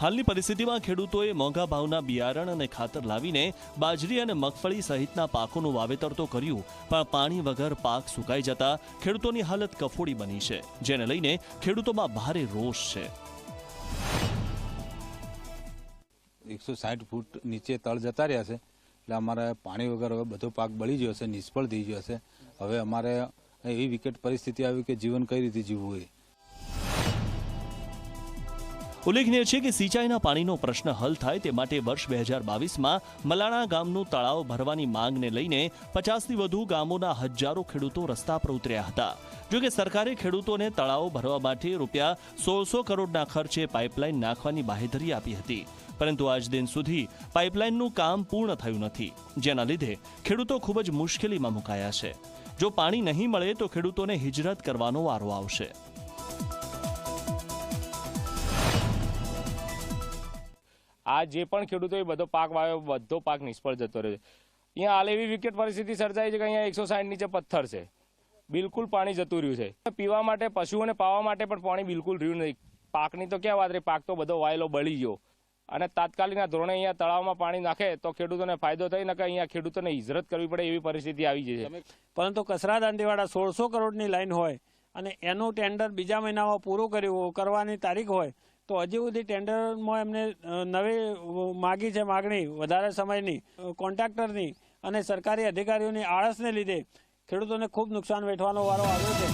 હાલની પરિસ્થિતિમાં ખેડૂતોએ મોંઘા ભાવના બિયારણ અને ખાતર લાવીને બાજરી અને મગફળી સહિતના પાકોનું વાવેતર તો કર્યું, પણ પાણી વગર પાક સુકાઈ જતા ખેડૂતોની હાલત કફોડી બની છે, જેને લઈને ખેડૂતોમાં ભારે રોષ છે. એકસો સાઠ ફૂટ નીચે તળ જતા રહ્યા છે, એટલે અમારે પાણી વગર હવે બધો પાક બળી ગયો છે નિષ્ફળ થઈ ગયો છે હવે અમારે એવી વિકટ પરિસ્થિતિ આવી કે જીવન કઈ રીતે જીવવું એ. ઉલ્લેખનીય છે કે સિંચાઈના પાણીનો પ્રશ્ન હલ થાય તે માટે વર્ષ બે હજાર બાવીસમાં મલાણા ગામનું તળાવ ભરવાની માંગને લઈને પચાસથી વધુ ગામોના હજારો ખેડૂતો રસ્તા પર ઉતર્યા હતા. જોકે સરકારે ખેડૂતોને તળાવો ભરવા માટે રૂપિયા સોળસો કરોડના ખર્ચે પાઇપલાઇન નાખવાની બાહેધરી આપી હતી. પરંતુ આજ દિન સુધી પાઇપલાઇનનું કામ પૂર્ણ થયું નથી, જેના લીધે ખેડૂતો ખૂબ જ મુશ્કેલીમાં મુકાયા છે. જો પાણી નહીં મળે તો ખેડૂતોને હિજરત કરવાનો વારો આવશે. આ જે પણ ખેડૂતોએ બધો પાક વાવ્યો, બધો પાક નિષ્ફળ જતો રહ્યો છે. અહીંયા હાલ એવી વિકેટ પરિસ્થિતિ સર્જાઈ છે કે અહીંયા એકસો સાઠ નીચે પથ્થર છે. બિલકુલ પાણી જતું રહ્યું છે. પીવા માટે, પશુઓને પાવા માટે પણ પાણી બિલકુલ રહ્યું નહીં પાકની તો ક્યાં વાત રહી? પાક તો બધો વાયેલો બળી ગયો. અને તાત્કાલિકના ધોરણે અહીંયા તળાવમાં પાણી નાખે તો ખેડૂતોને ફાયદો થઈ નકે અહીંયા ખેડૂતોને હિજરત કરવી પડે એવી પરિસ્થિતિ આવી જાય છે. પરંતુ કસરા દાંડીવાળા સોળસો કરોડની લાઈન હોય અને એનું ટેન્ડર બીજા મહિનામાં પૂરું કર્યું, કરવાની તારીખ હોય તો હજી સુધી ટેન્ડરમાં એમને નવી માગી છે માગણી, વધારે સમયની કોન્ટ્રાક્ટરની અને સરકારી અધિકારીઓની આળસને લીધે ખેડૂતોને ખૂબ નુકસાન વેઠવાનો વારો આવ્યો છે.